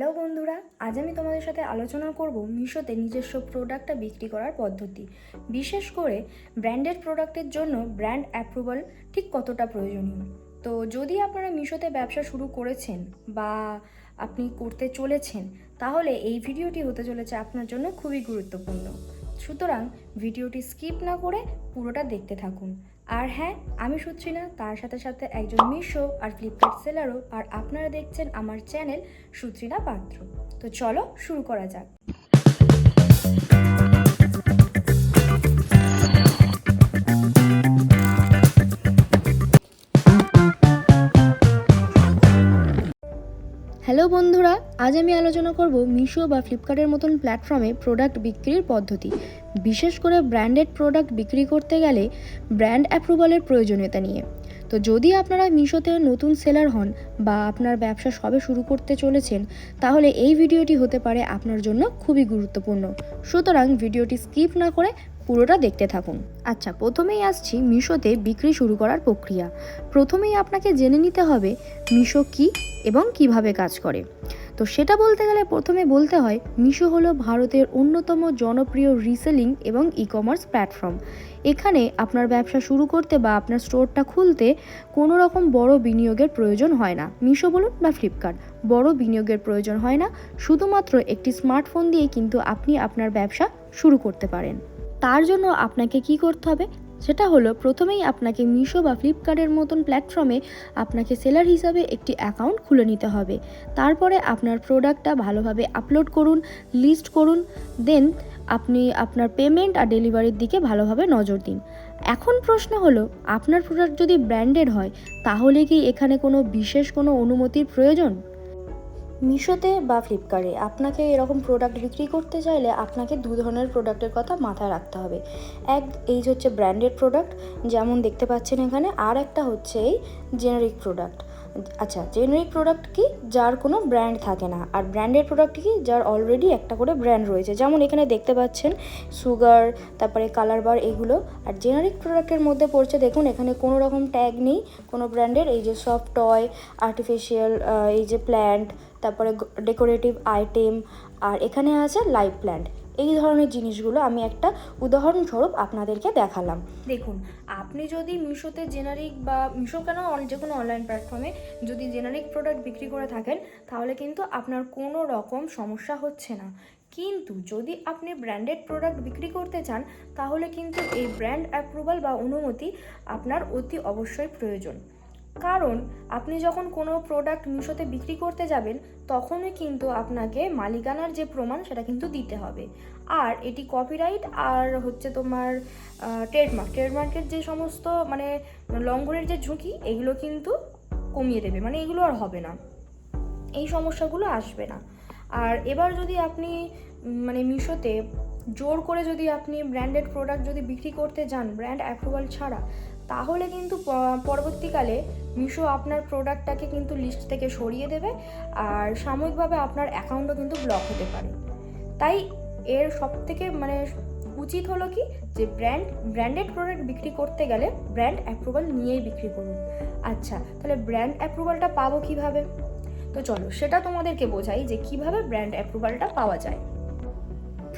Hello বন্ধুরা, আজ আমি তোমাদের সাথে আলোচনা করব মিশোতে নিজস্ব প্রোডাক্টটা বিক্রি করার পদ্ধতি। বিশেষ করে ব্র্যান্ডেড প্রোডাক্টের জন্য ব্র্যান্ড অ্যাপ্রুভাল ঠিক কতটা প্রয়োজনীয়। তো যদি আপনারা মিশোতে ব্যবসা শুরু করেছেন বা আপনি করতে চলেছেন, তাহলে এই ভিডিওটি হতে চলেছে আপনার জন্য খুবই গুরুত্বপূর্ণ। সুতরাং ভিডিওটি স্কিপ না করে পুরোটা দেখতে থাকুন। আর হ্যাঁ আমি সুচিনা তার সাথে সাথে একজন মিশো আর ফ্লিপকার্ট সেলারও আর আপনারা দেখছেন আমার চ্যানেল সুত্রিনা পাত্র। তো চলো শুরু করা যাক। হ্যালো বন্ধুরা, আজ আমি আলোচনা করব মিশো বা ফ্লিপকার্টের মতন প্ল্যাটফর্মে প্রোডাক্ট বিক্রির পদ্ধতি। বিশেষ করে ব্র্যান্ডেড প্রোডাক্ট বিক্রি করতে গেলে ব্র্যান্ড অ্যাপ্রুভালের প্রয়োজনীয়তা নিয়ে। তো যদি আপনারা মিশোতে নতুন সেলার হন বা আপনার ব্যবসা সবে শুরু করতে চলেছেন, তাহলে এই ভিডিওটি হতে পারে আপনার জন্য খুবই গুরুত্বপূর্ণ। সুতরাং ভিডিওটি স্কিপ না করে পুরোটা দেখতে থাকুন। আচ্ছা প্রথমেই আসছি মিশোতে বিক্রি শুরু করার প্রক্রিয়া। প্রথমেই আপনাকে জেনে নিতে হবে মিশো কী এবং কীভাবে কাজ করে। তো সেটা বলতে গেলে প্রথমে বলতে হয়, মিশো হলো ভারতের অন্যতম জনপ্রিয় রিসেলিং এবং ই কমার্স প্ল্যাটফর্ম। এখানে আপনার ব্যবসা শুরু করতে বা আপনার স্টোরটা খুলতে কোনো রকম বড় বিনিয়োগের প্রয়োজন হয় না। মিশো বলুন বা ফ্লিপকার্ট, বড় বিনিয়োগের প্রয়োজন হয় না। শুধুমাত্র একটি স্মার্টফোন দিয়ে কিন্তু আপনি আপনার ব্যবসা শুরু করতে পারেন। তার জন্য আপনাকে কি করতে হবে? সেটা হলো প্রথমেই আপনাকে মিশো বা ফ্লিপকার্টের মতন প্ল্যাটফর্মে আপনাকে সেলার হিসাবে একটি অ্যাকাউন্ট খুলে নিতে হবে। তারপরে আপনার প্রোডাক্টটা ভালোভাবে আপলোড করুন, লিস্ট করুন, দেন আপনি আপনার পেমেন্ট আর ডেলিভারির দিকে ভালোভাবে নজর দিন। এখন প্রশ্ন হলো, আপনার প্রোডাক্ট যদি ব্র্যান্ডেড হয়, তাহলে কি এখানে কোনো বিশেষ কোনো অনুমতির প্রয়োজন? মিশোতে বা ফ্লিপকার্টে আপনাকে এরকম প্রোডাক্ট বিক্রি করতে চাইলে আপনাকে দু ধরনের প্রোডাক্টের কথা মাথায় রাখতে হবে। এক, এই হচ্ছে ব্র্যান্ডেড প্রোডাক্ট যেমন দেখতে পাচ্ছেন এখানে, আর একটা হচ্ছে এই জেনারিক প্রোডাক্ট আচ্ছা জেনারিক প্রোডাক্ট কি? যার কোনো ব্র্যান্ড থাকে না। আর ব্র্যান্ডেড প্রোডাক্ট কি? যার অলরেডি একটা করে ব্র্যান্ড রয়েছে। যেমন এখানে দেখতে পাচ্ছেন সুগার তারপরে কালার বার এগুলো। আর জেনারিক প্রোডাক্টের মধ্যে পড়ছে, দেখুন, এখানে কোনো রকম ট্যাগ নেই। কোনো ব্র্যান্ডের এই যে সফট টয় আর্টিফিশিয়াল এই যে প্ল্যান্ট তারপরে ডেকোরেটিভ আইটেম আর এখানে আছে লাইভ প্ল্যান্ট এই ধরনের জিনিসগুলো আমি একটা উদাহরণস্বরূপ আপনাদেরকে দেখালাম। দেখুন, আপনি যদি মিশোতে জেনারিক বা, মিশো কেন যে কোনো অনলাইন প্ল্যাটফর্মে যদি জেনারিক প্রোডাক্ট বিক্রি করে থাকেন, তাহলে কিন্তু আপনার কোনো রকম সমস্যা হচ্ছে না। কিন্তু যদি আপনি ব্র্যান্ডেড প্রোডাক্ট বিক্রি করতে চান, তাহলে কিন্তু এই ব্র্যান্ড অ্যাপ্রুভাল বা অনুমতি আপনার অতি অবশ্যই প্রয়োজন। কারণ আপনি যখন কোনো প্রোডাক্ট মিশোতে বিক্রি করতে যাবেন, তখনই কিন্তু আপনাকে মালিকানার যে প্রমাণ সেটা কিন্তু দিতে হবে। আর এটি কপিরাইট আর হচ্ছে তোমার ট্রেডমার্ক ট্রেডমার্কের যে সমস্ত মানে লঙ্ঘনের যে ঝুঁকি, এগুলো কিন্তু কমিয়ে দেবে। মানে এগুলো আর হবে না। এই সমস্যাগুলো আসবে না। আর এবার যদি আপনি মানে মিশোতে জোর করে যদি আপনি ব্র্যান্ডেড প্রোডাক্ট যদি বিক্রি করতে যান ব্র্যান্ড অ্যাপ্রুভাল ছাড়া তাহলে কিন্তু পরবর্তীকালে মিশো আপনার প্রোডাক্টটাকে কিন্তু লিস্ট থেকে সরিয়ে দেবে আর সাময়িকভাবে আপনার অ্যাকাউন্টও কিন্তু ব্লক হতে পারে। তাই এর সব থেকে মানে উচিত হলো কি যে ব্র্যান্ড ব্র্যান্ডেড প্রোডাক্ট বিক্রি করতে গেলে ব্র্যান্ড অ্যাপ্রুভাল নিয়েই বিক্রি করুন। আচ্ছা তাহলে ব্র্যান্ড অ্যাপ্রুভালটা পাবো কীভাবে? তো চলো সেটা তোমাদেরকে বোঝাই যে কীভাবে ব্র্যান্ড অ্যাপ্রুভালটা পাওয়া যায়।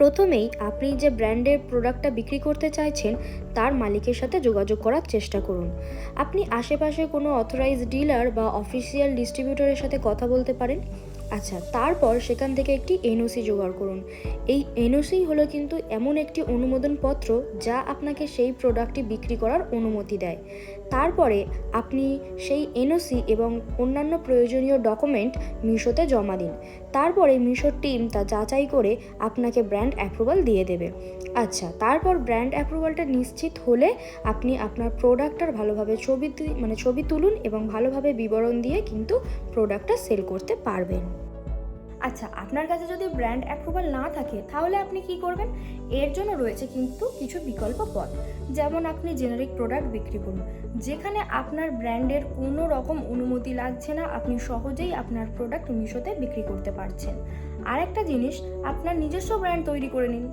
প্রথমেই আপনি যে ব্র্যান্ডের প্রোডাক্টটা বিক্রি করতে চাইছেন, তার মালিকের সাথে যোগাযোগ করার চেষ্টা করুন। আপনি আশেপাশে কোনো অথরাইজ ডিলার বা অফিসিয়াল ডিস্ট্রিবিউটরের সাথে কথা বলতে পারেন। আচ্ছা তারপর সেখান থেকে একটি এনওসি জোগাড় করুন। এই এনওসি হলো কিন্তু এমন একটি অনুমোদনপত্র যা আপনাকে সেই প্রোডাক্টটি বিক্রি করার অনুমতি দেয়। তারপরে আপনি সেই এনওসি এবং অন্যান্য প্রয়োজনীয় ডকুমেন্ট মিশোতে জমা দিন। তারপরে মিশোর টিম তা যাচাই করে আপনাকে ব্র্যান্ড অ্যাপ্রুভাল দিয়ে দেবে। আচ্ছা তারপর ব্র্যান্ড অ্যাপ্রুভালটা নিশ্চিত হলে আপনি আপনার প্রোডাক্টটার ভালোভাবে ছবি মানে ছবি তুলুন এবং ভালোভাবে বিবরণ দিয়ে কিন্তু প্রোডাক্টটা সেল করতে পারবেন। আচ্ছা আপনার কাছে যদি ব্র্যান্ড অ্যাপ্রুভাল না থাকে, তাহলে আপনি কি করবেন? এর জন্য রয়েছে কিন্তু কিছু বিকল্প পথ। যেমন আপনি জেনারিক প্রোডাক্ট বিক্রি করুন, যেখানে আপনার ব্র্যান্ডের কোনো রকম অনুমতি লাগছে না, আপনি সহজেই আপনার প্রোডাক্ট মিশোতে বিক্রি করতে পারছেন। আরেকটা জিনিস, আপনার নিজস্ব ব্র্যান্ড তৈরি করে নিন।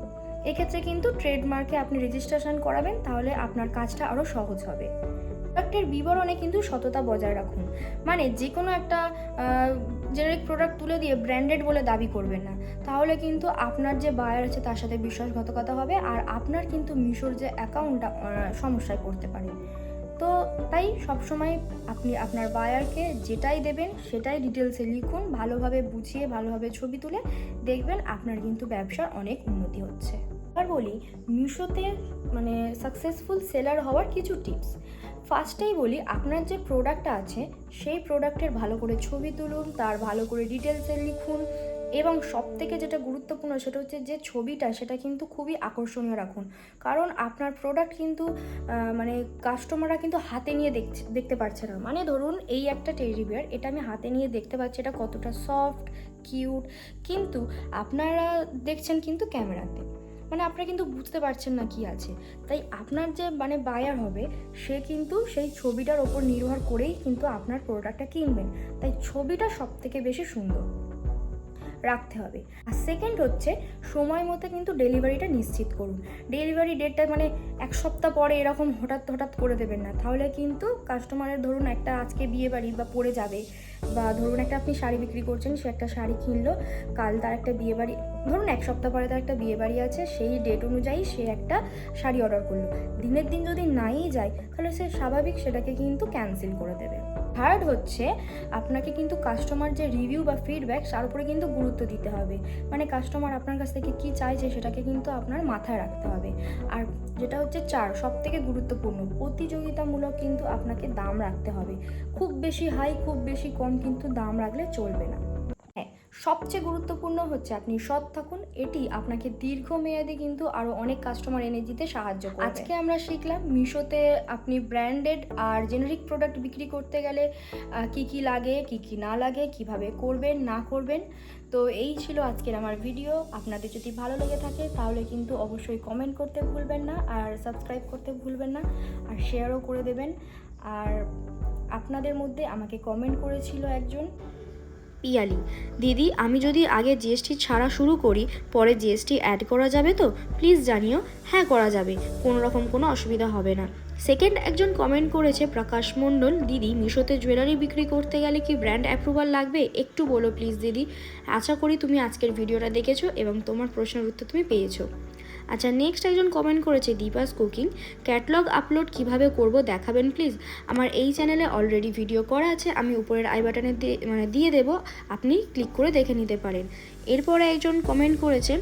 এক্ষেত্রে কিন্তু ট্রেডমার্কে আপনি রেজিস্ট্রেশন করাবেন, তাহলে আপনার কাজটা আরও সহজ হবে। প্রোডাক্টের বিবরণে কিন্তু সততা বজায় রাখুন। মানে যে কোনো একটা জেনারিক প্রোডাক্ট তুলে দিয়ে ব্র্যান্ডেড বলে দাবি করবেন না। তাহলে কিন্তু আপনার যে বায়ার আছে তার সাথে বিশ্বাসঘাতকতা হবে আর আপনার কিন্তু মিশোর যে অ্যাকাউন্টটা সমস্যায় পড়তে পারে। তো তাই সবসময় আপনি আপনার বায়ারকে যেটাই দেবেন সেটাই ডিটেলসে লিখুন, ভালোভাবে বুঝিয়ে, ভালোভাবে ছবি তুলে দেখবেন আপনার কিন্তু ব্যবসার অনেক উন্নতি হচ্ছে। আর বলি, মিশোতে মানে সাকসেসফুল সেলার হওয়ার কিছু টিপস ফার্স্টেই বলি, আপনার যে প্রোডাক্টটা আছে, সেই প্রোডাক্টের ভালো করে ছবি তুলুন, তার ভালো করে ডিটেলসে লিখুন এবং সব থেকে যেটা গুরুত্বপূর্ণ সেটা হচ্ছে যে ছবিটা সেটা কিন্তু খুবই আকর্ষণীয় রাখুন। কারণ আপনার প্রোডাক্ট কিন্তু মানে কাস্টমাররা কিন্তু হাতে নিয়ে দেখছে, দেখতে পারছে না। মানে ধরুন এই একটা টেডি বিয়ার এটা আমি হাতে নিয়ে দেখতে পাচ্ছি, এটা কতটা সফট কিউট কিন্তু আপনারা দেখছেন কিন্তু ক্যামেরাতে মানে আপনারা কিন্তু বুঝতে পারছেন না কি আছে। তাই আপনার যে মানে বায়ার হবে, সে কিন্তু সেই ছবিটার ওপর নির্ভর করেই কিন্তু আপনার প্রোডাক্টটা কিনবেন। তাই ছবিটা সব থেকে বেশি সুন্দর রাখতে হবে। আর সেকেন্ড হচ্ছে, সময় মতো কিন্তু ডেলিভারিটা নিশ্চিত করুন। ডেলিভারি ডেটটা মানে এক সপ্তাহ পরে এরকম হঠাৎ হঠাৎ করে দেবেন না। তাহলে কিন্তু কাস্টমারের ধরুন একটা আজকে বিয়ে বাড়ি বা পড়ে যাবে বা ধরুন একটা আপনি শাড়ি বিক্রি করছেন, সে একটা শাড়ি কিনলো, কাল তার একটা বিয়েবাড়ি ধরুন এক সপ্তাহ পরে তার একটা বিয়েবাড়ি আছে, সেই ডেট অনুযায়ী সে একটা শাড়ি অর্ডার করল। দিনের দিন যদি নাই যায়, তাহলে সে স্বাভাবিক সেটাকে কিন্তু ক্যান্সেল করে দেবে। থার্ড হচ্ছে, আপনাকে কিন্তু কাস্টমার যে রিভিউ বা ফিডব্যাক তার উপরে কিন্তু গুরুত্ব দিতে হবে। মানে কাস্টমার আপনার কাছ থেকে কী চাইছে, সেটাকে কিন্তু আপনার মাথায় রাখতে হবে। আর যেটা হচ্ছে চার সব থেকে গুরুত্বপূর্ণ, প্রতিযোগিতামূলক কিন্তু আপনাকে দাম রাখতে হবে। খুব বেশি হাই খুব বেশি কম কিন্তু দাম রাখলে চলবে না। সবচেয়ে গুরুত্বপূর্ণ হচ্ছে আপনি সৎ থাকুন। এটি আপনাকে দীর্ঘমেয়াদী কিন্তু আরও অনেক কাস্টমার এনে দিতে সাহায্য করবে। আজকে আমরা শিখলাম মিশোতে আপনি ব্র্যান্ডেড আর জেনারিক প্রোডাক্ট বিক্রি করতে গেলে কি কি লাগে, কি কি না লাগে, কীভাবে করবেন, না করবেন। তো এই ছিল আজকের আমার ভিডিও আপনাদের যদি ভালো লেগে থাকে, তাহলে কিন্তু অবশ্যই কমেন্ট করতে ভুলবেন না আর সাবস্ক্রাইব করতে ভুলবেন না আর শেয়ারও করে দেবেন। আর আপনাদের মধ্যে আমাকে কমেন্ট করেছিল একজন। পিয়ালি। দিদি, আমি যদি আগে জিএসটি ছাড়া শুরু করি, পরে জিএসটি অ্যাড করা যাবে তো? প্লিজ জানিও হ্যাঁ করা যাবে। কোনো রকম কোনো অসুবিধা হবে না। সেকেন্ড একজন কমেন্ট করেছে, প্রকাশ মণ্ডল, দিদি, মিশোতে জুয়েলারি বিক্রি করতে গেলে কি ব্র্যান্ড অ্যাপ্রুভাল লাগবে? একটু বলো প্লিজ দিদি। আশা করি তুমি আজকের ভিডিওটা দেখেছ এবং তোমার প্রশ্নের উত্তর তুমি পেয়েছ। আচ্ছা নেক্সট একজন কমেন্ট করেছে দীপাস কুকিং ক্যাটলগ আপলোড কীভাবে করব দেখাবেন প্লিজ আমার এই চ্যানেলে অলরেডি ভিডিও করা আছে, আমি উপরের আই বাটনে মানে দিয়ে দেবো, আপনি ক্লিক করে দেখে নিতে পারেন। এরপরে একজন কমেন্ট করেছে,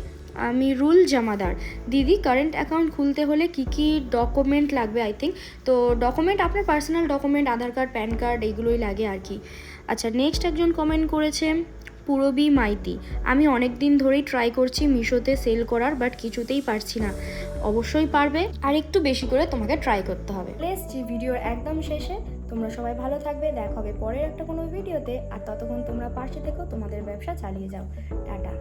আমি রুল জামাদার। দিদি কারেন্ট অ্যাকাউন্ট খুলতে হলে কি কি ডকুমেন্ট লাগবে আই থিঙ্ক তো ডকুমেন্ট আপনার personal document Aadhaar card PAN card এগুলোই লাগে আর কি। আচ্ছা নেক্সট একজন কমেন্ট করেছে পুরবি মাইতি। আমি অনেক দিন ধরেই ট্রাই করছি মিশোতে সেল করার বাট কিছুতেই পারছি না। অবশ্যই পারবে, আর একটু বেশি করে তোমাকে ট্রাই করতে হবে। এসছি ভিডিওর একদম শেষে তোমরা সবাই ভালো থাকবে, দেখা হবে পরের একটা কোনো ভিডিওতে, আর ততক্ষণ তোমরা পাশে থেকো, তোমাদের ব্যবসা চালিয়ে যাও। টাটা।